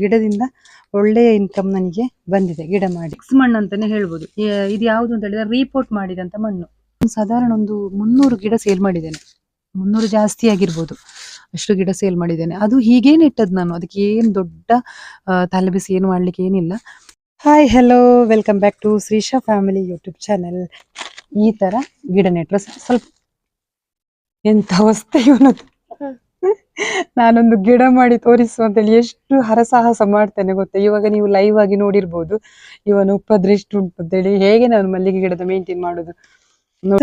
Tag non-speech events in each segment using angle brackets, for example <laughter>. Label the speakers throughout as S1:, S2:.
S1: ಗಿಡದಿಂದ ಒಳ್ಳೆಯ ಇನ್ಕಮ್ ನನಗೆ ಬಂದಿದೆ ಗಿಡ ಮಾಡಿ. ಮಿಕ್ಸ್ ಮಣ್ಣು ಅಂತಾನೆ ಹೇಳ್ಬೋದು. ಇದು ಯಾವುದು ಅಂತ ಹೇಳಿದ್ರೆ ರೀಪೋರ್ಟ್ ಮಾಡಿದಂತ ಮಣ್ಣು. ಸಾಧಾರಣ ಒಂದು ಮುನ್ನೂರು ಗಿಡ ಸೇಲ್ ಮಾಡಿದ್ದೇನೆ. ಮುನ್ನೂರು ಜಾಸ್ತಿ ಆಗಿರ್ಬೋದು. ಅಷ್ಟು ಗಿಡ ಸೇಲ್ ಮಾಡಿದ್ದೇನೆ. ಅದು ಹೀಗೇ ಇಟ್ಟದ್ದು ನಾನು. ಅದಕ್ಕೆ ಏನು ದೊಡ್ಡ ತಲೆಬಿಸಿ ಏನು ಮಾಡ್ಲಿಕ್ಕೆ ಏನಿಲ್ಲ. Hi hello welcome back to Shreesha family YouTube channel ಈ ತರ ಗಿಡ ನೆಟ್ಟರೆ ಸ್ವಲ್ಪ ಎಂತ ವಸ್ತು ಇವನದ್ದು <laughs> ನಾನೊಂದು ಗಿಡ ಮಾಡಿ ತೋರಿಸು ಅಂತೇಳಿ ಎಷ್ಟು ಹರಸಾಹಸ ಮಾಡ್ತೇನೆ ಗೊತ್ತಾ? ಇವಾಗ ನೀವು ಲೈವ್ ಆಗಿ ನೋಡಿರ್ಬೋದು. ಇವನು ಉಪದ್ರ ಎಷ್ಟು ಉಂಟು ಅಂತೇಳಿ. ಹೇಗೆ ನಾನು ಮಲ್ಲಿಗೆ ಗಿಡದ ಮೇಂಟೈನ್ ಮಾಡೋದು?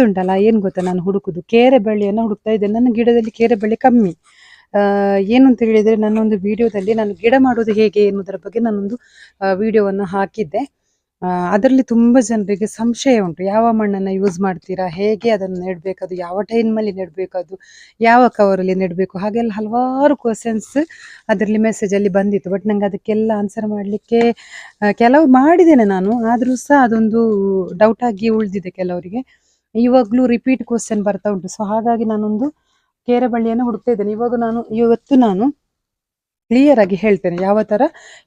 S1: ಉಂಟಲ್ಲ, ಏನ್ ಗೊತ್ತಾ ನಾನು ಹುಡುಕುದು? ಕೇರೆ ಬಳ್ಳಿಯನ್ನು ಹುಡುಕ್ತಾ ಇದ್ದೆ ನನ್ನ ಗಿಡದಲ್ಲಿ ಕೇರೆ ಬಳ್ಳಿ ಕಮ್ಮಿ. ಏನು ಅಂತ ಹೇಳಿದ್ರೆ ನನ್ನೊಂದು ವಿಡಿಯೋದಲ್ಲಿ ನಾನು ಗಿಡ ಮಾಡೋದು ಹೇಗೆ ಎನ್ನುವುದರ ಬಗ್ಗೆ ನಾನೊಂದು ವಿಡಿಯೋವನ್ನು ಹಾಕಿದ್ದೆ. ಅದರಲ್ಲಿ ತುಂಬಾ ಜನರಿಗೆ ಸಂಶಯ ಉಂಟು. ಯಾವ ಮಣ್ಣನ್ನ ಯೂಸ್ ಮಾಡ್ತೀರಾ? ಹೇಗೆ ಅದನ್ನು ನೆಡ್ಬೇಕು ಅದು ಯಾವ ಟೈಮಲ್ಲಿ ಅದು ಯಾವ ಕವರಲ್ಲಿ ನೆಡಬೇಕು? ಹಾಗೆಲ್ಲ ಹಲವಾರು ಕ್ವಶನ್ಸ್ ಅದರಲ್ಲಿ ಮೆಸೇಜ್ ಅಲ್ಲಿ ಬಂದಿತ್ತು. ಬಟ್ ನಂಗೆ ಅದಕ್ಕೆಲ್ಲ ಆನ್ಸರ್ ಮಾಡಲಿಕ್ಕೆ ಕೆಲವು ಮಾಡಿದ್ದೇನೆ ನಾನು. ಆದರೂ ಸಹ ಅದೊಂದು ಆಗಿ ಉಳಿದಿದೆ ಕೆಲವರಿಗೆ. ಇವಾಗಲೂ ರಿಪೀಟ್ ಕ್ವಶನ್ ಬರ್ತಾ ಉಂಟು. ಸೊ ಹಾಗಾಗಿ ನಾನೊಂದು ಕೆರೆ ಬಳ್ಳಿಯನ್ನು ಹುಡುಕ್ತಾ ಇದ್ದೇನೆ. ಇವಾಗ ನಾನು, ಇವತ್ತು ನಾನು ಕ್ಲಿಯರ್ ಆಗಿ ಹೇಳ್ತೇನೆ. ಯಾವ ತರ?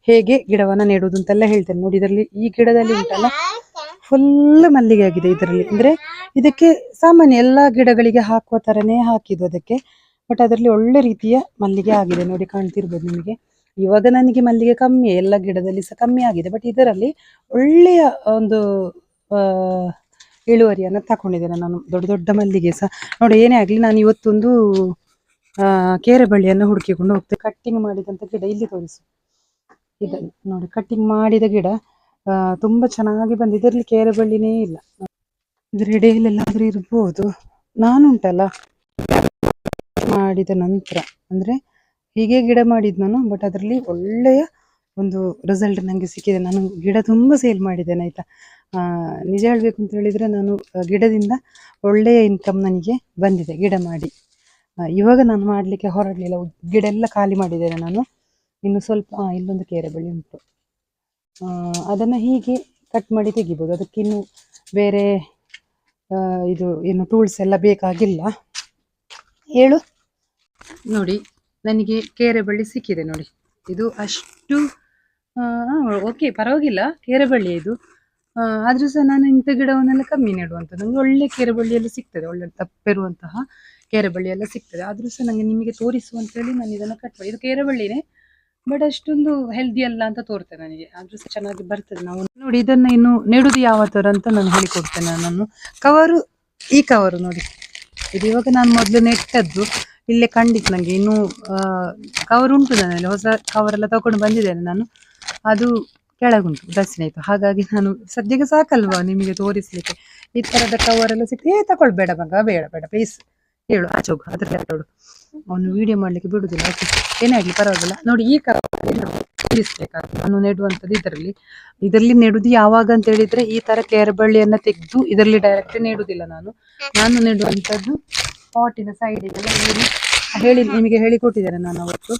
S1: ಹೇಗೆ ಗಿಡವನ್ನ ನೆಡುವುದು ಅಂತೆಲ್ಲ ಹೇಳ್ತೇನೆ. ನೋಡಿ, ಇದರಲ್ಲಿ ಈ ಗಿಡದಲ್ಲಿ ಉಂಟಲ್ಲ ಫುಲ್ ಮಲ್ಲಿಗೆ ಆಗಿದೆ ಇದರಲ್ಲಿ. ಅಂದ್ರೆ ಇದಕ್ಕೆ ಸಾಮಾನ್ಯ ಎಲ್ಲಾ ಗಿಡಗಳಿಗೆ ಹಾಕುವ ತರನೇ ಹಾಕಿದ್ದು ಅದಕ್ಕೆ. ಬಟ್ ಅದರಲ್ಲಿ ಒಳ್ಳೆ ರೀತಿಯ ಮಲ್ಲಿಗೆ ಆಗಿದೆ. ನೋಡಿ, ಕಾಣ್ತಿರ್ಬೋದು ನಿಮಗೆ. ಇವಾಗ ನನಗೆ ಮಲ್ಲಿಗೆ ಕಮ್ಮಿ, ಎಲ್ಲ ಗಿಡದಲ್ಲಿ ಸಹ ಕಮ್ಮಿ ಆಗಿದೆ. ಬಟ್ ಇದರಲ್ಲಿ ಒಳ್ಳೆಯ ಒಂದು ಇಳುವರಿಯನ್ನು ತಗೊಂಡಿದ್ದೇನೆ ನಾನು. ದೊಡ್ಡ ದೊಡ್ಡ ಮಲ್ಲಿಗೆ ಸಹ. ನೋಡಿ, ಏನೇ ಆಗಲಿ, ನಾನು ಇವತ್ತೊಂದು ಕೇರೆ ಬಳ್ಳಿಯನ್ನು ಹುಡುಕಿಕೊಂಡು ಹೋಗ್ತೇವೆ. ಕಟ್ಟಿಂಗ್ ಮಾಡಿದಂತ ಗಿಡ ಇಲ್ಲಿ ತೋರಿಸು. ಇದನ್ನು ನೋಡಿ ಕಟ್ಟಿಂಗ್ ಮಾಡಿದ ಗಿಡ ತುಂಬಾ ಚೆನ್ನಾಗಿ ಬಂದಿದೆ. ಇದರಲ್ಲಿ ಕೇರೆ ಬಳ್ಳಿನೇ ಇಲ್ಲ. ಇದ್ರ ಎಡೆಯಲ್ಲೆಲ್ಲಾದ್ರೂ ಇರ್ಬೋದು. ನಾನುಂಟಲ್ಲ? ಮಾಡಿದ ನಂತರ, ಅಂದ್ರೆ ಹೀಗೆ ಗಿಡ ಮಾಡಿದ್ ನಾನು ಬಟ್ ಅದರಲ್ಲಿ ಒಳ್ಳೆಯ ಒಂದು ರಿಸಲ್ಟ್ ನನಗೆ ಸಿಕ್ಕಿದೆ. ನಾನು ಗಿಡ ತುಂಬಾ ಸೇಲ್ ಮಾಡಿದ್ದೇನೆ, ಆಯ್ತಾ? ನಿಜ ಹೇಳ್ಬೇಕು ಅಂತ ಹೇಳಿದ್ರೆ ನಾನು ಗಿಡದಿಂದ ಒಳ್ಳೆಯ ಇನ್ಕಮ್ ನನಗೆ ಬಂದಿದೆ, ಗಿಡ ಮಾಡಿ. ಇವಾಗ ನಾನು ಮಾಡ್ಲಿಕ್ಕೆ ಹೊರಡ್ಲಿಲ್ಲ. ಗಿಡ ಎಲ್ಲ ಖಾಲಿ ಮಾಡಿದ್ದೇನೆ ನಾನು. ಇನ್ನು ಸ್ವಲ್ಪ ಇಲ್ಲೊಂದು ಕೇರೆ ಬಳ್ಳಿ ಉಂಟು. ಅದನ್ನ ಹೀಗೆ ಕಟ್ ಮಾಡಿ ತೆಗಿಬೋದು. ಅದಕ್ಕಿನ್ನು ಬೇರೆ ಇದು ಏನು ಟೂಲ್ಸ್ ಎಲ್ಲ ಬೇಕಾಗಿಲ್ಲ. ಹೇಳು? ನೋಡಿ, ನನಗೆ ಕೇರೆ ಬಳ್ಳಿ ಸಿಕ್ಕಿದೆ ನೋಡಿ. ಇದು ಅಷ್ಟು ಓಕೆ ಪರವಾಗಿಲ್ಲ. ಕೇರೆ ಬಳ್ಳಿ ಇದು. ಆದ್ರೂ ಸಹ ನಾನು ಇಂಥ ಗಿಡವನ್ನೆಲ್ಲ ಕಮ್ಮಿ ನೆಡುವಂಥದ್ದು ನಂಗೆ ಒಳ್ಳೆ ಕೇರೆ ಬಳ್ಳಿಯಲ್ಲಿ ಸಿಗ್ತದೆ. ಒಳ್ಳೆ ತಪ್ಪಿರುವಂತಹ ಕೇರೆ ಬಳ್ಳಿ ಎಲ್ಲ ಸಿಗ್ತದೆ. ಆದ್ರೂ ಸಹ ನನಗೆ ನಿಮಗೆ ತೋರಿಸು ಅಂತೇಳಿ ನಾನು ಇದನ್ನ ಕಟ್ ಮಾಡಿ. ಇದು ಕೇರಬಳ್ಳಿನೇ ಬಟ್ ಅಷ್ಟೊಂದು ಹೆಲ್ದಿ ಅಲ್ಲ ಅಂತ ತೋರ್ತೇನೆ ನನಗೆ. ಆದ್ರೂ ಸಹ ಚೆನ್ನಾಗಿ ಬರ್ತದೆ. ನಾವು ನೋಡಿ, ಇದನ್ನ ಇನ್ನು ನೆಡುದು ಯಾವ ತರ ಅಂತ ನಾನು ಹೇಳಿಕೊಡ್ತೇನೆ ನಾನು ಕವರು, ಈ ಕವರು ನೋಡಿ. ಇದು ಇವಾಗ ನಾನು ಮೊದಲು ನೆಟ್ಟದ್ದು. ಇಲ್ಲೇ ಕಂಡಿತ್ತು ನನಗೆ ಇನ್ನು ಕವರ್ ಉಂಟು ನನ್ನಲ್ಲಿ ಹೊಸ ಕವರ್ ಎಲ್ಲ ತಗೊಂಡು ಬಂದಿದ್ದೇನೆ ನಾನು. ಅದು ಕೆಳಗುಂಟು ದರ್ಶನ ಆಯ್ತು. ಹಾಗಾಗಿ ನಾನು ಸದ್ಯಕ್ಕೆ ಸಾಕಲ್ವಾ ನಿಮಗೆ ತೋರಿಸ್ಲಿಕ್ಕೆ? ಈ ತರದ ಕವರ್ ಎಲ್ಲ ಸಿಕ್ಕಿ ಏ, ತಗೊಳ್ಬೇಡ ಮಗ. ಬೇಡ ಬೇಡ. ಪ್ಲೀಸ್ ಹೇಳು, ಆಚೆ ಹೋಗು, ಅದ್ರ ನೋಡು. ಅವನು ವಿಡಿಯೋ ಮಾಡ್ಲಿಕ್ಕೆ ಬಿಡುದಿಲ್ಲ ಓಕೆ ಏನೇ ಆಗ್ಲಿ ಪರವಾಗಿಲ್ಲ. ನೋಡಿ, ಈ ಕವರ್ ನಾನು ನೆಡುವಂಥದ್ದು ಇದರಲ್ಲಿ. ಇದರಲ್ಲಿ ನೆಡುದು ಯಾವಾಗ ಅಂತ ಹೇಳಿದ್ರೆ, ಈ ತರ ಕೇರ ಬಳ್ಳಿಯನ್ನ ತೆಗೆದು ಇದರಲ್ಲಿ ಡೈರೆಕ್ಟ್ ನೆಡುದಿಲ್ಲ ನಾನು. ನಾನು ನೆಡುವಂಥದ್ದು ಪಾಟಿನ ಸೈಡ್ ಊರಿ ಹೇಳಿ. ನಿಮಗೆ ಹೇಳಿಕೊಟ್ಟಿದ್ದೇನೆ ನಾನು ಅವತ್ತು.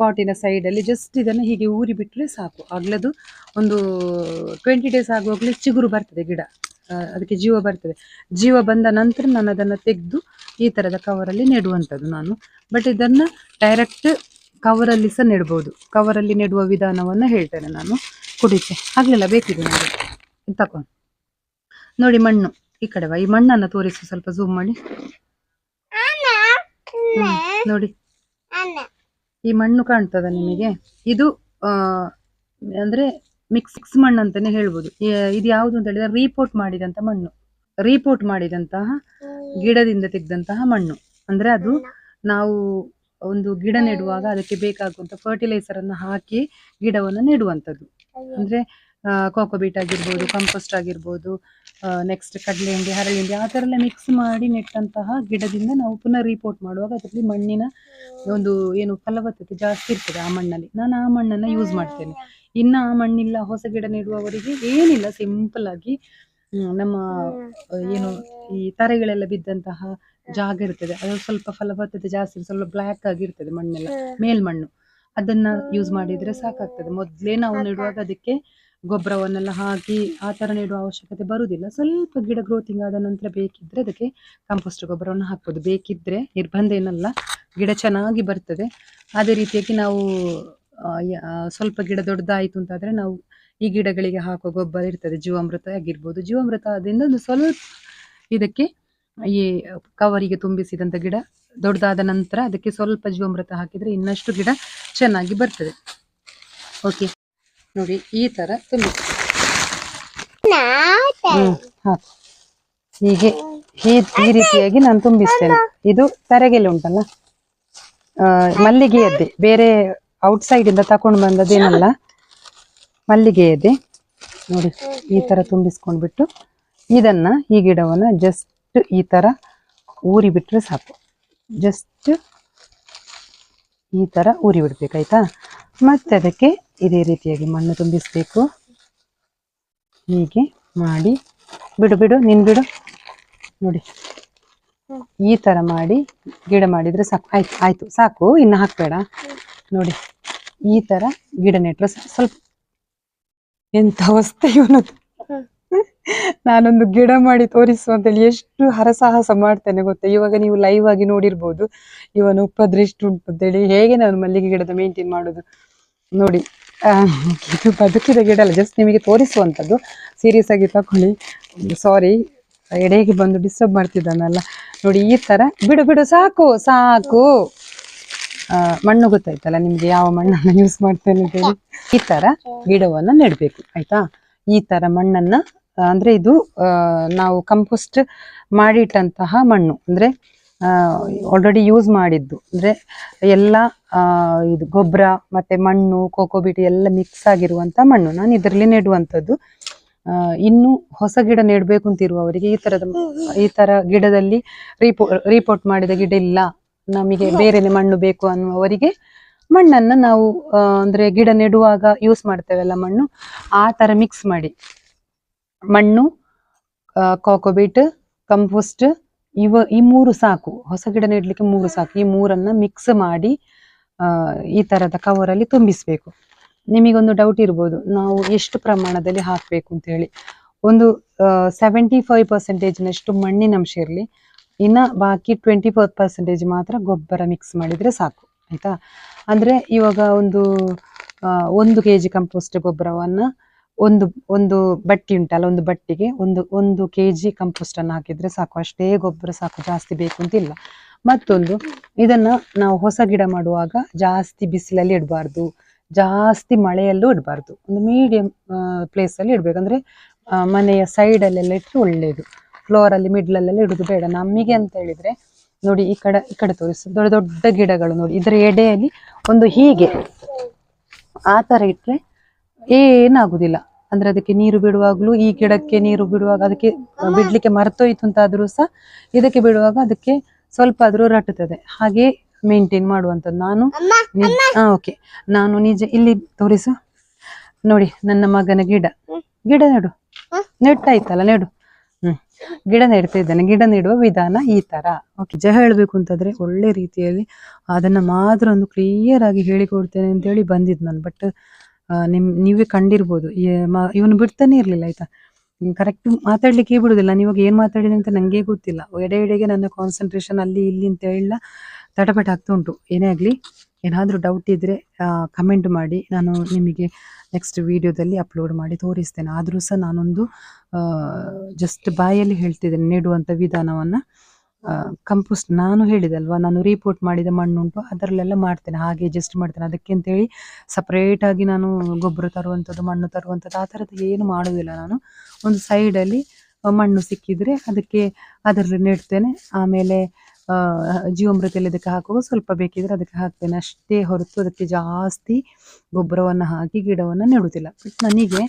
S1: ಪಾಟಿನ ಸೈಡಲ್ಲಿ ಜಸ್ಟ್ ಇದನ್ನು ಹೀಗೆ ಊರಿ ಬಿಟ್ಟರೆ ಸಾಕು. ಆಗ್ಲದು ಒಂದು ಟ್ವೆಂಟಿ ಡೇಸ್ ಆಗುವಾಗಲೇ ಚಿಗುರು ಬರ್ತದೆ ಗಿಡ. ಅದಕ್ಕೆ ಜೀವ ಬರ್ತದೆ. ಜೀವ ಬಂದ ನಂತರ ನಾನು ಅದನ್ನು ತೆಗೆದು ಈ ಥರದ ಕವರಲ್ಲಿ ನೆಡುವಂಥದ್ದು ನಾನು. ಬಟ್ ಇದನ್ನು ಡೈರೆಕ್ಟ್ ಕವರಲ್ಲಿ ಸಹ ನೆಡ್ಬೋದು. ಕವರಲ್ಲಿ ನೆಡುವ ವಿಧಾನವನ್ನು ಹೇಳ್ತೇನೆ ನಾನು. ಕುಡಿತೆ. ಆಗಲಿಲ್ಲ, ಬೇಕಿದೆ ನನಗೆ ತಕೊಂಡು ನೋಡಿ ಮಣ್ಣು. ಈ ಕಡೆವಾ ಈ ಮಣ್ಣನ್ನು ತೋರಿಸು. ಸ್ವಲ್ಪ ಝೂಮ್ ಮಾಡಿ. ನೋಡಿ. ಈ ಮಣ್ಣು ಕಾಣ್ತದ ನಿಮಗೆ? ಇದು ಅಂದ್ರೆ ಮಿಕ್ಸ್ ಮಿಕ್ಸ್ ಮಣ್ಣು ಅಂತಾನೆ ಹೇಳ್ಬೋದು. ಇದು ಯಾವುದು ಅಂತ ಹೇಳಿದ್ರೆ ರೀಪೋರ್ಟ್ ಮಾಡಿದಂತ ಮಣ್ಣು. ರೀಪೋರ್ಟ್ ಮಾಡಿದಂತಹ ಗಿಡದಿಂದ ತೆಗೆದಂತಹ ಮಣ್ಣು. ಅಂದ್ರೆ ಅದು ನಾವು ಒಂದು ಗಿಡ ನೆಡುವಾಗ ಅದಕ್ಕೆ ಬೇಕಾಗುವಂತ ಫರ್ಟಿಲೈಸರ್ ಅನ್ನು ಹಾಕಿ ಗಿಡವನ್ನು ನೆಡುವಂಥದ್ದು. ಅಂದ್ರೆ ಕೋಕೋಬೀಟ್ ಆಗಿರ್ಬೋದು ಕಂಪೋಸ್ಟ್ ಆಗಿರ್ಬೋದು ನೆಕ್ಸ್ಟ್ ಕಡಲೆ ಹಿಂಡಿ ಹರಳಿ ಹಿಂಡಿ ಆ ಥರ ಎಲ್ಲ ಮಿಕ್ಸ್ ಮಾಡಿ ನೆಟ್ಟಂತಹ ಗಿಡದಿಂದ ನಾವು ಪುನಃ ರೀಪೋರ್ಟ್ ಮಾಡುವಾಗ ಅದರಲ್ಲಿ ಮಣ್ಣಿನ ಒಂದು ಏನು ಫಲವತ್ತತೆ ಜಾಸ್ತಿ ಇರ್ತದೆ ಆ ಮಣ್ಣಲ್ಲಿ. ನಾನು ಆ ಮಣ್ಣನ್ನು ಯೂಸ್ ಮಾಡ್ತೇನೆ. ಇನ್ನು ಆ ಮಣ್ಣಿಲ್ಲ ಹೊಸ ಗಿಡ ನೆಡುವವರಿಗೆ ಏನಿಲ್ಲ ಸಿಂಪಲ್ ಆಗಿ ನಮ್ಮ ಏನು ಈ ತರೆಗಳೆಲ್ಲ ಬಿದ್ದಂತಹ ಜಾಗ ಇರ್ತದೆ. ಅದು ಸ್ವಲ್ಪ ಫಲವತ್ತತೆ ಜಾಸ್ತಿ ಸ್ವಲ್ಪ ಬ್ಲ್ಯಾಕ್ ಆಗಿರ್ತದೆ ಮಣ್ಣೆಲ್ಲ ಮೇಲ್ಮಣ್ಣು. ಅದನ್ನ ಯೂಸ್ ಮಾಡಿದ್ರೆ ಸಾಕಾಗ್ತದೆ. ಮೊದ್ಲೇ ನಾವು ನೆಡುವಾಗ ಅದಕ್ಕೆ ಗೊಬ್ಬರವನ್ನೆಲ್ಲ ಹಾಕಿ ಆ ತರ ನೆಡುವ ಅವಶ್ಯಕತೆ ಬರುವುದಿಲ್ಲ ಸ್ವಲ್ಪ ಗಿಡ ಗ್ರೋತಿಂಗ್ ಆದ ನಂತರ ಬೇಕಿದ್ರೆ ಅದಕ್ಕೆ ಕಾಂಪೋಸ್ಟ್ ಗೊಬ್ಬರವನ್ನು ಹಾಕ್ಬೋದು. ಬೇಕಿದ್ರೆ ನಿರ್ಬಂಧ ಏನಲ್ಲ ಗಿಡ ಚೆನ್ನಾಗಿ ಬರ್ತದೆ. ಅದೇ ರೀತಿಯಾಗಿ ನಾವು ಸ್ವಲ್ಪ ಗಿಡ ದೊಡ್ಡದಾಯಿತು ಅಂತಾದ್ರೆ ನಾವು ಈ ಗಿಡಗಳಿಗೆ ಹಾಕುವ ಗೊಬ್ಬರ ಇರ್ತದೆ. ಜೀವಾಮೃತ ಆಗಿರ್ಬೋದು. ಜೀವಾಮೃತದಿಂದ ಒಂದು ಸ್ವಲ್ಪ ಇದಕ್ಕೆ ಈ ಕವರಿಗೆ ತುಂಬಿಸಿದಂತ ಗಿಡ ದೊಡ್ಡದಾದ ನಂತರ ಅದಕ್ಕೆ ಸ್ವಲ್ಪ ಜೀವಾಮೃತ ಹಾಕಿದ್ರೆ ಇನ್ನಷ್ಟು ಗಿಡ ಚೆನ್ನಾಗಿ ಬರ್ತದೆ. ಓಕೆ ನೋಡಿ, ಈ ಹ್ಮ್ ಹಾಕು ಹೀಗೆ ಈ- ಈ ರೀತಿಯಾಗಿ ನಾನು ತುಂಬಿಸ್ತೇನೆ. ಇದು ತರಗೆಲೆ ಉಂಟಲ್ಲ? ಮಲ್ಲಿಗೆಯದ್ದೇ. ಬೇರೆ ಔಟ್ಸೈಡ್ ಇಂದ ತಕೊಂಡು ಮಲ್ಲಿಗೆ ಇದೆ ನೋಡಿ, ಈ ತರ ತುಂಬಿಸ್ಕೊಂಡ್ಬಿಟ್ಟು ಇದನ್ನ ಈ ಗಿಡವನ್ನ ಜಸ್ಟ್ ಈ ತರ ಊರಿ ಬಿಟ್ರೆ ಸಾಕು. ಜಸ್ಟ್ ಈ ತರ ಊರಿ ಬಿಡ್ಬೇಕಾಯ್ತಾ ಮತ್ತೆ ಅದಕ್ಕೆ ಇದೇ ರೀತಿಯಾಗಿ ಮಣ್ಣು ತುಂಬಿಸ್ಬೇಕು. ಹೀಗೆ ಮಾಡಿ, ಬಿಡು ಬಿಡು, ನಿನ್ ಬಿಡು. ನೋಡಿ, ಈ ತರ ಮಾಡಿ ಗಿಡ ಮಾಡಿದ್ರೆ ಸಾಕು. ಆಯ್ತು ಆಯ್ತು, ಸಾಕು. ಇನ್ನು ಹಾಕ್ಬೇಡ. ನೋಡಿ, ಈ ತರ ಗಿಡ ನೆಟ್ರೆ ಸ್ವಲ್ಪ ಎಂತ ಅವಸ್ಥೆ ಇವನದು. ನಾನೊಂದು ಗಿಡ ಮಾಡಿ ತೋರಿಸು ಅಂತೇಳಿ ಎಷ್ಟು ಹರಸಾಹಸ ಮಾಡ್ತೇನೆ ಗೊತ್ತಾ? ಇವಾಗ ನೀವು ಲೈವ್ ಆಗಿ ನೋಡಿರ್ಬೋದು. ಇವನ ಎಷ್ಟು ಉಂಟು ಅಂತೇಳಿ. ಹೇಗೆ ನಾನು ಮಲ್ಲಿಗೆ ಗಿಡದ ಮೇಂಟೈನ್ ಮಾಡೋದು? ನೋಡಿ ಇದು ಬದುಕಿದ ಗಿಡ ಅಲ್ಲ ಜಸ್ಟ್ ನಿಮಗೆ ತೋರಿಸುವಂತದ್ದು. ಸೀರಿಯಸ್ ಆಗಿ ತಕೊಳ್ಳಿ. ಸಾರಿ ಎಡೆಗೆ ಬಂದು ಡಿಸ್ಟರ್ಬ್ ಮಾಡ್ತಿದ್ದಾನಲ್ಲ. ನೋಡಿ, ಈ ತರ, ಬಿಡು ಬಿಡು, ಸಾಕು ಸಾಕು. ಮಣ್ಣು ಗೊತ್ತಾಯ್ತಲ್ಲ, ನಿಮ್ಗೆ ಯಾವ ಮಣ್ಣನ್ನ ಯೂಸ್ ಮಾಡ್ತೇನೆ ಅಂತ ಹೇಳಿ? ಈ ತರ ಗಿಡವನ್ನ ನೆಡ್ಬೇಕು, ಆಯ್ತಾ? ಈ ತರ ಮಣ್ಣನ್ನ, ಅಂದ್ರೆ ಇದು ನಾವು ಕಂಪೋಸ್ಟ್ ಮಾಡಿಟ್ಟಂತಹ ಮಣ್ಣು, ಅಂದ್ರೆ ಆಲ್ರೆಡಿ ಯೂಸ್ ಮಾಡಿದ್ದು, ಅಂದ್ರೆ, ಎಲ್ಲ ಇದು ಗೊಬ್ಬರ, ಮತ್ತೆ ಮಣ್ಣು ಕೋಕೋಬಿಟ್ ಎಲ್ಲ ಮಿಕ್ಸ್ ಆಗಿರುವಂತ ಮಣ್ಣು, ನಾನು ಇದರಲ್ಲಿ ನೆಡುವಂಥದ್ದು. ಇನ್ನು ಹೊಸ ಗಿಡ ನೆಡ್ಬೇಕು ಅಂತ ಇರುವವರಿಗೆ ಈ ತರದ, ಈ ತರ ಗಿಡದಲ್ಲಿ ರೀಪೋ ರೀಪೋರ್ಟ್ ಮಾಡಿದ ಗಿಡ ಇಲ್ಲ ನಮಗೆ ಬೇರೆನೆ ಮಣ್ಣು ಬೇಕು ಅನ್ನುವವರಿಗೆ ಮಣ್ಣನ್ನ ನಾವು ಅಂದ್ರೆ ಗಿಡ ನೆಡುವಾಗ ಯೂಸ್ ಮಾಡ್ತೇವಲ್ಲ ಮಣ್ಣು ಆ ತರ ಮಿಕ್ಸ್ ಮಾಡಿ. ಮಣ್ಣು ಕಾಕೋಬೀಟ್ ಕಂಪೋಸ್ಟ್ ಇವ ಈ ಮೂರು ಸಾಕು. ಹೊಸ ಗಿಡ ನೆಡ್ಲಿಕ್ಕೆ ಮೂರು ಸಾಕು. ಈ ಮೂರನ್ನ ಮಿಕ್ಸ್ ಮಾಡಿ ಈ ತರದ ಕವರಲ್ಲಿ ತುಂಬಿಸ್ಬೇಕು. ನಿಮಗೊಂದು ಡೌಟ್ ಇರ್ಬೋದು. ನಾವು ಎಷ್ಟು ಪ್ರಮಾಣದಲ್ಲಿ ಹಾಕ್ಬೇಕು ಅಂತ ಹೇಳಿ. ಒಂದು ಸೆವೆಂಟಿ ಫೈವ್ ಪರ್ಸೆಂಟೇಜ್ನಷ್ಟು ಮಣ್ಣಿನ ಅಂಶ ಇರಲಿ. ಇನ್ನ ಬಾಕಿ ಟ್ವೆಂಟಿ ಫೋರ್ ಪರ್ಸೆಂಟೇಜ್ ಮಾತ್ರ ಗೊಬ್ಬರ ಮಿಕ್ಸ್ ಮಾಡಿದ್ರೆ ಸಾಕು, ಆಯಿತಾ? ಅಂದ್ರೆ ಇವಾಗ ಒಂದು ಒಂದು ಕೆ ಜಿ ಕಂಪೋಸ್ಟ್ ಗೊಬ್ಬರವನ್ನ ಒಂದು ಒಂದು ಬಟ್ಟಿ ಉಂಟಲ್ಲ, ಒಂದು ಬಟ್ಟಿಗೆ ಒಂದು ಒಂದು ಕೆ ಜಿ ಕಂಪೋಸ್ಟ್ ಅನ್ನು ಹಾಕಿದ್ರೆ ಸಾಕು. ಅಷ್ಟೇ ಗೊಬ್ಬರ ಸಾಕು, ಜಾಸ್ತಿ ಬೇಕು ಅಂತಿಲ್ಲ ಮತ್ತೊಂದು, ಇದನ್ನ ನಾವು ಹೊಸ ಗಿಡ ಮಾಡುವಾಗ ಜಾಸ್ತಿ ಬಿಸಿಲಲ್ಲಿ ಇಡಬಾರ್ದು. ಜಾಸ್ತಿ ಮಳೆಯಲ್ಲೂ ಇಡಬಾರ್ದು. ಒಂದು ಮೀಡಿಯಂ ಪ್ಲೇಸಲ್ಲಿ ಅಲ್ಲಿ ಅಂದರೆ ಮನೆಯ ಸೈಡ್ ಅಲ್ಲೆಲ್ಲ ಇಟ್ಟರೆ ಒಳ್ಳೇದು. ಫ್ಲೋರ್ ಅಲ್ಲಿ ಮಿಡ್ಲ್ ಅಲ್ಲೆಲ್ಲ ಇಡುದು ಬೇಡ. ನಮಗೆ ಅಂತ ಹೇಳಿದ್ರೆ ನೋಡಿ ಈ ಕಡೆ ಈ ಕಡೆ ತೋರಿಸು. ದೊಡ್ಡ ದೊಡ್ಡ ಗಿಡಗಳು ನೋಡಿ. ಇದರ ಎಡೆಯಲ್ಲಿ ಒಂದು ಹೀಗೆ. ಆ ತರ ಇಟ್ರೆ ಏನಾಗುದಿಲ್ಲ. ಅಂದ್ರೆ ಅದಕ್ಕೆ ನೀರು ಬಿಡುವಾಗ್ಲೂ ಈ ಗಿಡಕ್ಕೆ ನೀರು ಬಿಡುವಾಗ ಅದಕ್ಕೆ ಬಿಡ್ಲಿಕ್ಕೆ ಮರ್ತೋಯ್ತು ಅಂತಾದ್ರೂ ಸಹ ಇದಕ್ಕೆ ಬಿಡುವಾಗ ಅದಕ್ಕೆ ಸ್ವಲ್ಪ ಆದ್ರೂ ರಟ್ಟುತ್ತದೆ. ಹಾಗೆ ಮೇಂಟೈನ್ ಮಾಡುವಂಥದ್ದು. ನಾನು ಓಕೆ ನಾನು ನಿಜ ಇಲ್ಲಿ ತೋರಿಸು. ನೋಡಿ ನನ್ನ ಮಗನ ಗಿಡ. ಗಿಡ ನೆಡು. ನೆಟ್ಟಾಯ್ತಲ್ಲ ನೆಡು. ಗಿಡ ನೆಡ್ತಾ ಇದ್ದೇನೆ. ಗಿಡ ನೆಡುವ ವಿಧಾನ ಈ ತರ. ಓಕೆ ನಿಜ ಹೇಳ್ಬೇಕು ಅಂತಂದ್ರೆ ಒಳ್ಳೆ ರೀತಿಯಲ್ಲಿ ಅದನ್ನ ಮಾತ್ರ ಒಂದು ಕ್ಲಿಯರ್ ಆಗಿ ಹೇಳಿಕೊಡ್ತೇನೆ ಅಂತ ಹೇಳಿ ಬಂದಿದ್ದು ನಾನು. ಬಟ್ ನಿಮ್, ನೀವೇ ಕಂಡಿರ್ಬೋದು. ಇವನು ಬಿಡ್ತಾನೆ ಇರ್ಲಿಲ್ಲ, ಆಯ್ತಾ? ಕರೆಕ್ಟ್ ಮಾತಾಡ್ಲಿಕ್ಕೆ ಬಿಡುದಿಲ್ಲ. ನೀವಾಗ ಏನ್ ಮಾತಾಡಿದೆ ಅಂತ ನಂಗೆ ಗೊತ್ತಿಲ್ಲ. ಎಡೆ ಎಡೆಗೆ ನನ್ನ ಕಾನ್ಸಂಟ್ರೇಷನ್ ಅಲ್ಲಿ, ಇಲ್ಲಿ ಅಂತ ಹೇಳ ತಟಪಟ ಆಗ್ತಾ ಉಂಟು. ಏನೇ ಆಗ್ಲಿ. ಏನಾದ್ರೂ ಡೌಟ್ ಇದ್ದರೆ ಕಮೆಂಟ್ ಮಾಡಿ. ನಾನು ನಿಮಗೆ ನೆಕ್ಸ್ಟ್ ವೀಡಿಯೋದಲ್ಲಿ ಅಪ್ಲೋಡ್ ಮಾಡಿ ತೋರಿಸ್ತೇನೆ. ಆದರೂ ಸಹ ನಾನೊಂದು ಜಸ್ಟ್ ಬಾಯಲ್ಲಿ ಹೇಳ್ತಿದ್ದೇನೆ ನೆಡುವಂಥ ವಿಧಾನವನ್ನು ಕಂಪೋಸ್ಟ್ ನಾನು ಹೇಳಿದಲ್ವಾ ನಾನು ರಿಪೋರ್ಟ್ ಮಾಡಿದ ಮಣ್ಣುಂಟು, ಅದರಲ್ಲೆಲ್ಲ ಮಾಡ್ತೇನೆ. ಹಾಗೆ ಜಸ್ಟ್ ಮಾಡ್ತೇನೆ. ಅದಕ್ಕೆ ಅಂತೇಳಿ ಸಪ್ರೇಟಾಗಿ ನಾನು ಗೊಬ್ಬರ ತರುವಂಥದ್ದು, ಮಣ್ಣು ತರುವಂಥದ್ದು, ಆ ಥರದ್ದು ಏನು ಮಾಡೋದಿಲ್ಲ ನಾನು. ಒಂದು ಸೈಡಲ್ಲಿ ಮಣ್ಣು ಸಿಕ್ಕಿದರೆ ಅದಕ್ಕೆ ಅದರಲ್ಲಿ ನೆಡ್ತೇನೆ. ಆಮೇಲೆ ಆ, ಅದಕ್ಕೆ ಹಾಕುವಾಗ ಸ್ವಲ್ಪ ಬೇಕಿದ್ರೆ ಅದಕ್ಕೆ ಹಾಕ್ತೇನೆ. ಅಷ್ಟೇ ಹೊರತು ಅದಕ್ಕೆ ಜಾಸ್ತಿ ಗೊಬ್ಬರವನ್ನು ಹಾಕಿ ಗಿಡವನ್ನು ನೆಡುವುದಿಲ್ಲ ಬಟ್ ನನಗೆ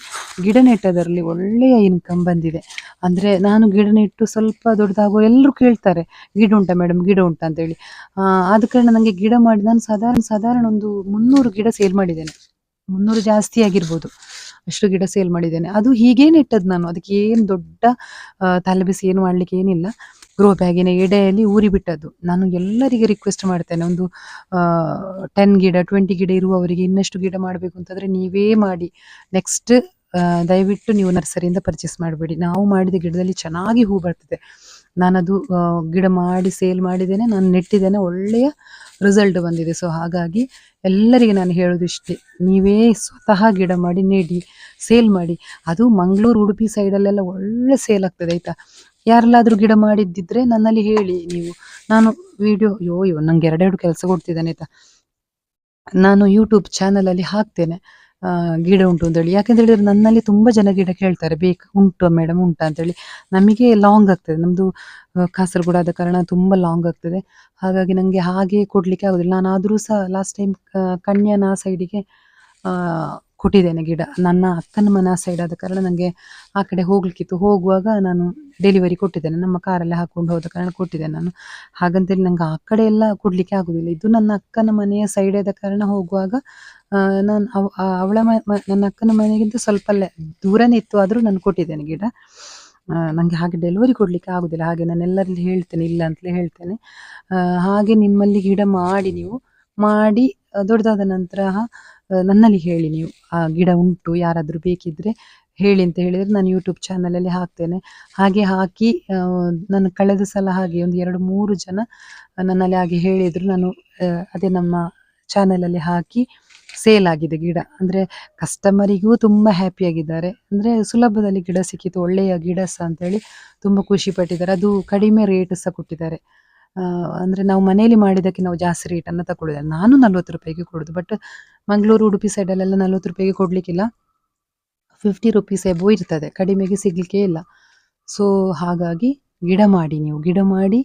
S1: ಗಿಡ ನೆಟ್ಟದರಲ್ಲಿ ಒಳ್ಳೆಯ ಇನ್ಕಮ್ ಬಂದಿದೆ. ಅಂದರೆ ನಾನು ಗಿಡ ನೆಟ್ಟು ಸ್ವಲ್ಪ ದೊಡ್ಡದಾಗುವ ಎಲ್ಲರೂ ಕೇಳ್ತಾರೆ ಗಿಡ ಉಂಟಾ ಮೇಡಮ್ ಗಿಡ ಉಂಟಾ ಅಂತೇಳಿ. ಆದ ಕಾರಣ ನನಗೆ ಗಿಡ ಮಾಡಿ ನಾನು ಸಾಧಾರಣ ಸಾಧಾರಣ ಒಂದು ಮುನ್ನೂರು ಗಿಡ ಸೇಲ್ ಮಾಡಿದ್ದೇನೆ. ಮುನ್ನೂರು ಜಾಸ್ತಿ ಆಗಿರ್ಬೋದು. ಅಷ್ಟು ಗಿಡ ಸೇಲ್ ಮಾಡಿದ್ದೇನೆ. ಅದು ಹೀಗೇ ನೆಟ್ಟದ್ದು ನಾನು. ಅದಕ್ಕೆ ಏನು ದೊಡ್ಡ ತಲೆಬಿಸಿ ಏನು ಮಾಡಲಿಕ್ಕೆ ಏನಿಲ್ಲ. ಗ್ರೋ ಬ್ಯಾಗಿನ ಎಡೆಯಲ್ಲಿ ಊರಿ ಬಿಟ್ಟದ್ದು. ನಾನು ಎಲ್ಲರಿಗೆ ರಿಕ್ವೆಸ್ಟ್ ಮಾಡ್ತೇನೆ. ಒಂದು ಟೆನ್ ಗಿಡ ಟ್ವೆಂಟಿ ಗಿಡ ಇರುವವರಿಗೆ ಇನ್ನಷ್ಟು ಗಿಡ ಮಾಡಬೇಕು ಅಂತಂದರೆ ನೀವೇ ಮಾಡಿ. ನೆಕ್ಸ್ಟ್ ದಯವಿಟ್ಟು ನೀವು ನರ್ಸರಿಯಿಂದ ಪರ್ಚೇಸ್ ಮಾಡಬೇಡಿ. ನಾವು ಮಾಡಿದ ಗಿಡದಲ್ಲಿ ಚೆನ್ನಾಗಿ ಹೂ ಬರ್ತದೆ. ಆ, ಗಿಡ ಮಾಡಿ ಸೇಲ್ ಮಾಡಿದ್ದೇನೆ. ನಾನು ನೆಟ್ಟಿದ್ದೇನೆ. ಒಳ್ಳೆಯ ರಿಸಲ್ಟ್ ಬಂದಿದೆ. ಸೊ ಹಾಗಾಗಿ ಎಲ್ಲರಿಗೆ ನಾನು ಹೇಳೋದು ಇಷ್ಟೇ. ನೀವೇ ಸ್ವತಃ ಗಿಡ ಮಾಡಿ ನೆಡಿ ಸೇಲ್ ಮಾಡಿ. ಅದು ಮಂಗಳೂರು ಉಡುಪಿ ಸೈಡಲ್ಲೆಲ್ಲ ಒಳ್ಳೆ ಸೇಲ್ ಆಗ್ತದೆ ಆಯ್ತಾ? ಯಾರೆಲ್ಲಾದ್ರೂ ಗಿಡ ಮಾಡಿದ್ದಿದ್ರೆ ನನ್ನಲ್ಲಿ ಹೇಳಿ ನೀವು. ನಾನು ವಿಡಿಯೋ ಅಯ್ಯೋ ಅಯ್ಯೋ ನಂಗೆ ಎರಡೆರಡು ಕೆಲಸ ಕೊಡ್ತಿದ್ದಾನೆ ಆಯ್ತಾ ನಾನು ಯೂಟ್ಯೂಬ್ ಚಾನಲ್ ಅಲ್ಲಿ ಹಾಕ್ತೇನೆ ಗಿಡ ಉಂಟು ಅಂತೇಳಿ. ಯಾಕೆಂತ ಹೇಳಿದ್ರೆ ನನ್ನಲ್ಲಿ ತುಂಬಾ ಜನ ಗಿಡ ಕೇಳ್ತಾರೆ. ಬೇಕು ಉಂಟು ಮೇಡಮ್ ಉಂಟಾ ಅಂತೇಳಿ. ನಮಗೆ ಲಾಂಗ್ ಆಗ್ತದೆ. ನಮ್ದು ಆ, ಕಾಸರಗೋಡು ಆದ ಕಾರಣ ತುಂಬಾ ಲಾಂಗ್ ಆಗ್ತದೆ. ಹಾಗಾಗಿ ನಂಗೆ ಹಾಗೆ ಕೊಡ್ಲಿಕ್ಕೆ ಆಗುದಿಲ್ಲ. ನಾನು ಆದರೂ ಸಹ ಲಾಸ್ಟ್ ಟೈಮ್ ಕನ್ಯಾನ ಸೈಡಿಗೆ ಕೊಟ್ಟಿದ್ದೇನೆ ಗಿಡ. ನನ್ನ ಅಕ್ಕನ ಮನ ಸೈಡ್ ಆದ ಕಾರಣ ನನಗೆ ಆ ಕಡೆ ಹೋಗ್ಲಿಕ್ಕಿತ್ತು. ಹೋಗುವಾಗ ನಾನು ಡೆಲಿವರಿ ಕೊಟ್ಟಿದ್ದೇನೆ. ನಮ್ಮ ಕಾರಲ್ಲಿ ಹಾಕೊಂಡು ಹೋದ ಕಾರಣ ಕೊಟ್ಟಿದ್ದೇನೆ ನಾನು. ಹಾಗಂತೇಳಿ ನಂಗೆ ಆ ಕಡೆ ಎಲ್ಲ ಕೊಡ್ಲಿಕ್ಕೆ ಆಗುದಿಲ್ಲ. ಇದು ನನ್ನ ಅಕ್ಕನ ಮನೆಯ ಸೈಡ್ ಆದ ಕಾರಣ ಹೋಗುವಾಗ ನಾನು ಅವಳ ನನ್ನ ಅಕ್ಕನ ಮನೆಗಿಂತ ಸ್ವಲ್ಪ ದೂರನೇ ಇತ್ತು ಆದರೂ ನಾನು ಕೊಟ್ಟಿದ್ದೇನೆ ಗಿಡ. ನನಗೆ ಹಾಗೆ ಡೆಲಿವರಿ ಕೊಡ್ಲಿಕ್ಕೆ ಆಗುದಿಲ್ಲ. ಹಾಗೆ ನಾನು ಎಲ್ಲರಲ್ಲಿ ಹೇಳ್ತೇನೆ, ಇಲ್ಲ ಅಂತಲೇ ಹೇಳ್ತೇನೆ. ಹಾಗೆ ನಿಮ್ಮಲ್ಲಿ ಗಿಡ ಮಾಡಿ ನೀವು, ಮಾಡಿ ದೊಡ್ಡದಾದ ನಂತರ ನನ್ನಲ್ಲಿ ಹೇಳಿ ನೀವು. ಆ ಗಿಡ ಉಂಟು, ಯಾರಾದರೂ ಬೇಕಿದ್ರೆ ಹೇಳಿ ಅಂತ ಹೇಳಿದ್ರೆ ನಾನು ಯೂಟ್ಯೂಬ್ ಚಾನಲಲ್ಲಿ ಹಾಕ್ತೇನೆ. ಹಾಗೆ ಹಾಕಿ ನಾನು ಕಳೆದ ಸಲ ಹಾಗೆ ಒಂದು ಎರಡು ಮೂರು ಜನ ನನ್ನಲ್ಲಿ ಹಾಗೆ ಹೇಳಿದ್ರು. ನಾನು ಅದೇ ನಮ್ಮ ಚಾನಲಲ್ಲಿ ಹಾಕಿ ಸೇಲ್ ಆಗಿದೆ ಗಿಡ. ಅಂದ್ರೆ ಕಸ್ಟಮರಿಗೂ ತುಂಬಾ ಹ್ಯಾಪಿಯಾಗಿದ್ದಾರೆ ಅಂದ್ರೆ ಸುಲಭದಲ್ಲಿ ಗಿಡ ಸಿಕ್ಕಿತು, ಒಳ್ಳೆಯ ಗಿಡ ಸಹ ಅಂತೇಳಿ ತುಂಬಾ ಖುಷಿ ಪಟ್ಟಿದ್ದಾರೆ. ಅದು ಕಡಿಮೆ ರೇಟ್ ಸಹ ಕೊಟ್ಟಿದ್ದಾರೆ. ಅಂದ್ರೆ ನಾವು ಮನೆಯಲ್ಲಿ ಮಾಡಿದಕ್ಕೆ ನಾವು ಜಾಸ್ತಿ ರೇಟನ್ನು ತಗೊಳ್ಳೋದಿಲ್ಲ. ನಾನು ನಲ್ವತ್ತು ರೂಪಾಯಿಗೆ ಕೊಡುದು ಬಟ್ ಮಂಗಳೂರು, ಉಡುಪಿ ಸೈಡಲ್ಲೆಲ್ಲ ನಲ್ವತ್ತು ರೂಪಾಯಿಗೆ ಕೊಡಲಿಕ್ಕಿಲ್ಲ. ಫಿಫ್ಟಿ ರುಪೀಸ್ ಎಬೋ ಇರ್ತದೆ, ಕಡಿಮೆಗೆ ಸಿಗ್ಲಿಕ್ಕೆ ಇಲ್ಲ. ಸೊ ಹಾಗಾಗಿ ಗಿಡ ಮಾಡಿ ನೀವು. ಗಿಡ ಮಾಡಿ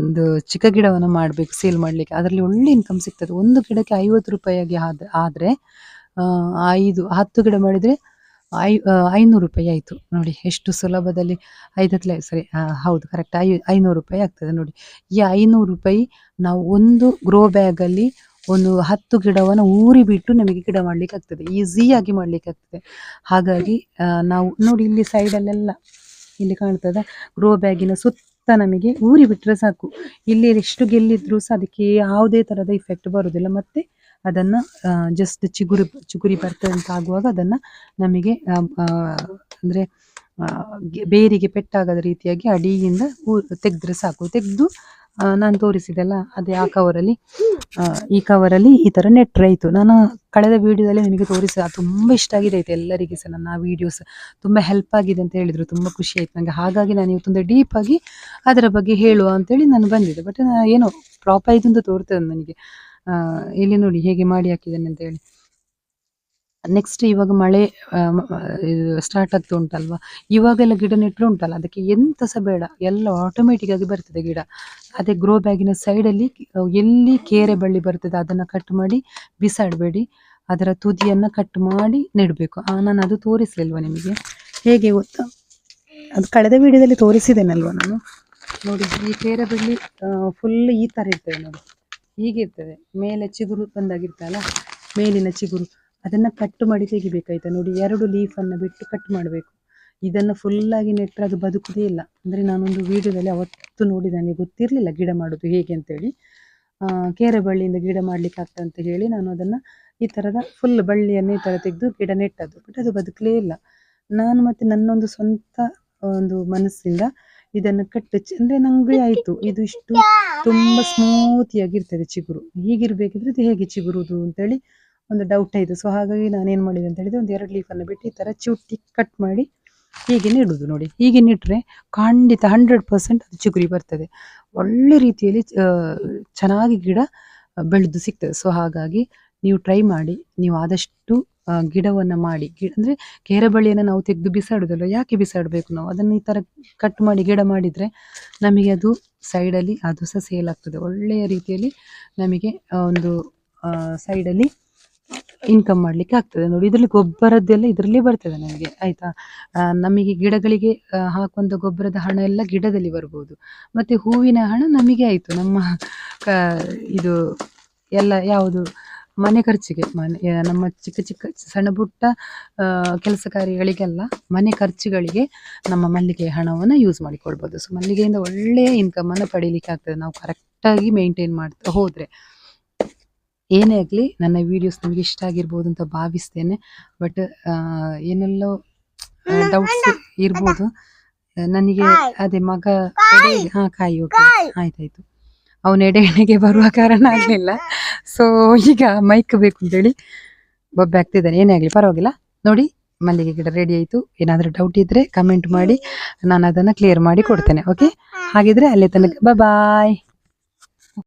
S1: ಒಂದು ಚಿಕ್ಕ ಗಿಡವನ್ನು ಮಾಡಬೇಕು ಸೇಲ್ ಮಾಡಲಿಕ್ಕೆ. ಅದರಲ್ಲಿ ಒಳ್ಳೆ ಇನ್ಕಮ್ ಸಿಗ್ತದೆ. ಒಂದು ಗಿಡಕ್ಕೆ ಐವತ್ತು ರೂಪಾಯಿಗೆ ಆದ, ಆದರೆ ಐದು, ಹತ್ತು ಗಿಡ ಮಾಡಿದರೆ ಐ ಐನೂರು ರೂಪಾಯಿ ಆಯಿತು. ನೋಡಿ, ಎಷ್ಟು ಸುಲಭದಲ್ಲಿ ಐದತ್ತಲೆ ಸರಿ ಹೌದು ಕರೆಕ್ಟ್ ಐ, ಐನೂರು ರೂಪಾಯಿ ಆಗ್ತದೆ ನೋಡಿ. ಈ ಐನೂರು ರೂಪಾಯಿ ನಾವು ಒಂದು ಗ್ರೋ ಬ್ಯಾಗಲ್ಲಿ ಒಂದು ಹತ್ತು ಗಿಡವನ್ನು ಊರಿ ಬಿಟ್ಟು ನಮಗೆ ಗಿಡ ಮಾಡಲಿಕ್ಕೆ ಆಗ್ತದೆ. ಈಸಿಯಾಗಿ ಮಾಡಲಿಕ್ಕೆ ಆಗ್ತದೆ. ಹಾಗಾಗಿ ನಾವು ನೋಡಿ, ಇಲ್ಲಿ ಸೈಡಲ್ಲೆಲ್ಲ ಇಲ್ಲಿ ಕಾಣ್ತದೆ ಗ್ರೋ ಬ್ಯಾಗಿನ ಸುತ್ತ ನಮಗೆ ಊರಿ ಬಿಟ್ಟರೆ ಸಾಕು. ಇಲ್ಲಿ ಎಷ್ಟು ಗೆಲ್ಲಿದ್ರೂ ಸಹ ಅದಕ್ಕೆ ಯಾವುದೇ ಥರದ ಇಫೆಕ್ಟ್ ಬರೋದಿಲ್ಲ. ಮತ್ತೆ ಅದನ್ನ ಜಸ್ಟ್ ಚಿಗುರು, ಚಿಗುರಿ ಬರ್ತದೆ ಅಂತ ಆಗುವಾಗ ಅದನ್ನ ನಮಗೆ ಅಂದ್ರೆ ಬೇರಿಗೆ ಪೆಟ್ಟಾಗದ ರೀತಿಯಾಗಿ ಅಡಿಯಿಂದ ತೆಗೆದ್ರೆ ಸಾಕು. ತೆಗೆದು ನಾನು ತೋರಿಸಿದೆಲ್ಲ, ಅದೇ ಆ ಕವರಲ್ಲಿ ಈ ಕವರಲ್ಲಿ ಈ ತರ ನೆಟ್ರೆ ಆಯ್ತು. ನಾನು ಕಳೆದ ವಿಡಿಯೋದಲ್ಲಿ ನಿಮಗೆ ತೋರಿಸಿದ ತುಂಬಾ ಇಷ್ಟ ಆಗಿದೆ ಆಯಿತು ಎಲ್ಲರಿಗೆ ಸಹ ನನ್ನ ವಿಡಿಯೋಸ್ ತುಂಬಾ ಹೆಲ್ಪ್ ಆಗಿದೆ ಅಂತ ಹೇಳಿದ್ರು, ತುಂಬಾ ಖುಷಿ ಆಯ್ತು. ನನಗೆ ಹಾಗಾಗಿ ನಾನು ಇವತ್ತೊಂದು ಡೀಪ್ ಆಗಿ ಅದರ ಬಗ್ಗೆ ಹೇಳುವ ಅಂತೇಳಿ ನಾನು ಬಂದಿದ್ದೆ. ಬಟ್ ಏನೋ ಫ್ಲಾಪ್ ಆಯ್ತು ಅಂತ ತೋರ್ತದೆ ನನಗೆ. ಇಲ್ಲಿ ನೋಡಿ ಹೇಗೆ ಮಾಡಿ ಹಾಕಿದ್ದೇನೆ ಅಂತ ಹೇಳಿ. ನೆಕ್ಸ್ಟ್ ಇವಾಗ ಮಳೆ ಸ್ಟಾರ್ಟ್ ಆಗ್ತಾ ಉಂಟಲ್ವಾ? ಇವಾಗೆಲ್ಲ ಗಿಡ ನೆಟ್ಟರೆ ಉಂಟಲ್ಲ, ಅದಕ್ಕೆ ಎಂತ ಸಹ ಬೇಡ. ಎಲ್ಲ ಆಟೋಮೆಟಿಕ್ ಆಗಿ ಬರ್ತದೆ ಗಿಡ. ಅದೇ ಗ್ರೋ ಬ್ಯಾಗಿನ ಸೈಡಲ್ಲಿ ಎಲ್ಲಿ ಕೇರೆ ಬಳ್ಳಿ ಬರ್ತದೆ ಅದನ್ನ ಕಟ್ ಮಾಡಿ, ಬಿಸಾಡಬೇಡಿ. ಅದರ ತುದಿಯನ್ನ ಕಟ್ ಮಾಡಿ ನೆಡಬೇಕು. ನಾನು ಅದು ತೋರಿಸಲಿಲ್ವ ನಿಮಗೆ? ಹೇಗೆ ಗೊತ್ತಾ? ಅದು ಕಳೆದ ವಿಡಿಯೋದಲ್ಲಿ ತೋರಿಸಿದ್ದೇನಲ್ವಾ ನಾನು? ನೋಡಿ, ಈ ಕೇರೆ ಬಳ್ಳಿ ಫುಲ್ ಈ ತರ ಇರ್ತದೆ ನೋಡಿ. ಹೀಗೆ ಇರ್ತದೆ. ಮೇಲೆ ಚಿಗುರು ಬಂದಾಗಿರ್ತಲ್ಲ ಮೇಲಿನ ಚಿಗುರು. ಅದನ್ನ ಕಟ್ ಮಾಡಿ ತೆಗಿಬೇಕಾಯ್ತಾ. ನೋಡಿ ಎರಡು ಲೀಫ್ ಅನ್ನ ಬಿಟ್ಟು ಕಟ್ ಮಾಡಬೇಕು. ಇದನ್ನ ಫುಲ್ ಆಗಿ ನೆಟ್ಟರೆ ಅದು ಬದುಕುದೇ ಇಲ್ಲ. ಅಂದ್ರೆ ನಾನೊಂದು ವಿಡಿಯೋದಲ್ಲಿ ಅವತ್ತು ನೋಡಿ ನನಗೆ ಗೊತ್ತಿರಲಿಲ್ಲ ಗಿಡ ಮಾಡೋದು ಹೇಗೆ ಅಂತೇಳಿ. ಆ, ಕೇರೆ ಬಳ್ಳಿಯಿಂದ ಗಿಡ ಮಾಡ್ಲಿಕ್ಕೆ ಆಗ್ತದೆ ಅಂತ ಹೇಳಿ ನಾನು ಅದನ್ನ ಈ ತರದ ಫುಲ್ ಬಳ್ಳಿಯನ್ನು ಈ ತರ ತೆಗೆದು ಗಿಡ ನೆಟ್ಟದ್ದು. ಬಟ್ ಅದು ಬದುಕಲೇ ಇಲ್ಲ. ನಾನು ಮತ್ತೆ ನನ್ನೊಂದು ಸ್ವಂತ ಒಂದು ಮನಸ್ಸಿಂದ ಇದನ್ನು ಕಟ್ಟು ಅಂದ್ರೆ ನಂಗೆ ಆಯ್ತು. ಇದು ಇಷ್ಟು ತುಂಬಾ ಸ್ಮೂತ್ ಆಗಿರ್ತದೆ ಚಿಗುರು. ಹೀಗಿರ್ಬೇಕಿದ್ರೆ ಇದು ಹೇಗೆ ಚಿಗುರುದು ಅಂತೇಳಿ ಒಂದು ಡೌಟ್ ಆಯ್ತು. ಸೊ ಹಾಗಾಗಿ ನಾನು ಏನ್ ಮಾಡಿದೆ ಅಂತ ಹೇಳಿದ್ರೆ ಒಂದು ಎರಡು ಲೀಫ್ ಅನ್ನು ಬಿಟ್ಟು ಈ ತರ ಚುಟ್ಟಿ ಕಟ್ ಮಾಡಿ ಹೀಗೆ ನೆಡುವುದು ನೋಡಿ. ಹೀಗೆ ನೆಟ್ರೆ ಖಂಡಿತ ಹಂಡ್ರೆಡ್ ಪರ್ಸೆಂಟ್ ಅದು ಚಿಗುರಿ ಬರ್ತದೆ. ಒಳ್ಳೆ ರೀತಿಯಲ್ಲಿ ಚೆನ್ನಾಗಿ ಗಿಡ ಬೆಳೆದು ಸಿಗ್ತದೆ. ಸೊ ಹಾಗಾಗಿ ನೀವು ಟ್ರೈ ಮಾಡಿ, ನೀವು ಆದಷ್ಟು ಗಿಡವನ್ನು ಮಾಡಿ. ಗಿ, ಅಂದರೆ ಕೇರಬಳ್ಳಿಯನ್ನು ನಾವು ತೆಗೆದು ಬಿಸಾಡೋದಲ್ಲ ಯಾಕೆ ಬಿಸಾಡಬೇಕು ನಾವು? ಅದನ್ನು ಈ ಥರ ಕಟ್ ಮಾಡಿ ಗಿಡ ಮಾಡಿದರೆ ನಮಗೆ ಅದು ಸೈಡಲ್ಲಿ ಅದು ಸಹ ಸೇಲ್ ಆಗ್ತದೆ. ಒಳ್ಳೆಯ ರೀತಿಯಲ್ಲಿ ನಮಗೆ ಒಂದು ಸೈಡಲ್ಲಿ ಇನ್ಕಮ್ ಮಾಡಲಿಕ್ಕೆ ಆಗ್ತದೆ. ನೋಡಿ, ಇದರಲ್ಲಿ ಗೊಬ್ಬರದ್ದೆಲ್ಲ ಇದರಲ್ಲಿ ಬರ್ತದೆ ನಮಗೆ, ಆಯಿತಾ? ನಮಗೆ ಗಿಡಗಳಿಗೆ ಹಾಕುವಂಥ ಗೊಬ್ಬರದ ಹಣ ಎಲ್ಲ ಗಿಡದಲ್ಲಿ ಬರ್ಬೋದು. ಮತ್ತೆ ಹೂವಿನ ಹಣ ನಮಗೆ ಆಯಿತು. ನಮ್ಮ ಇದು ಎಲ್ಲ ಯಾವುದು ಮನೆ ಖರ್ಚಿಗೆ ಮನೆ ನಮ್ಮ ಚಿಕ್ಕ ಚಿಕ್ಕ ಸಣ್ಣ ಪುಟ್ಟ ಕೆಲಸ ಕಾರ್ಯಗಳಿಗೆಲ್ಲ ಮನೆ ಖರ್ಚುಗಳಿಗೆ ನಮ್ಮ ಮಲ್ಲಿಗೆ ಹಣವನ್ನು ಯೂಸ್ ಮಾಡಿಕೊಳ್ಬೋದು ಸೊ ಮಲ್ಲಿಗೆಯಿಂದ ಒಳ್ಳೆಯ ಇನ್ಕಮ್ ಅನ್ನು ಪಡೀಲಿಕ್ಕೆ ಆಗ್ತದೆ. ನಾವು ಕರೆಕ್ಟಾಗಿ ಮೇಂಟೈನ್ ಮಾಡ್ತಾ ಹೋದ್ರೆ. ಏನೇ ಆಗಲಿ ನನ್ನ ವಿಡಿಯೋಸ್ ನಿಮಗೆ ಇಷ್ಟ ಆಗಿರ್ಬೋದು ಅಂತ ಭಾವಿಸ್ತೇನೆ. ಬಟ್ ಏನೆಲ್ಲೋ ಡೌಟ್ಸ್ ಇರ್ಬೋದು. ನನಗೆ ಅದೇ ಮಗ ಹಾಂ ಹಾ ಕಾಯಿ ಓಕೆ ಆಯ್ತಾಯ್ತು. ಅವನು ಎಡೆ ಎಣ್ಣೆಗೆ ಬರುವ ಕಾರಣ ಆಗ್ಲಿಲ್ಲ. ಸೊ ಈಗ ಮೈಕ್ ಬೇಕು ಅಂತೇಳಿ ಬೊಬ್ಬೆ ಆಗ್ತಿದ್ದಾನೆ ಏನೇ ಆಗಲಿ, ಪರವಾಗಿಲ್ಲ. ನೋಡಿ, ಮಲ್ಲಿಗೆ ಗಿಡ ರೆಡಿ ಆಯಿತು. ಏನಾದರೂ ಡೌಟ್ ಇದ್ರೆ ಕಮೆಂಟ್ ಮಾಡಿ. ನಾನು ಅದನ್ನ ಕ್ಲಿಯರ್ ಮಾಡಿ ಕೊಡ್ತೇನೆ ಓಕೆ ಹಾಗಿದ್ರೆ ಅಲ್ಲೇ ತನಕ ಬಾಯ್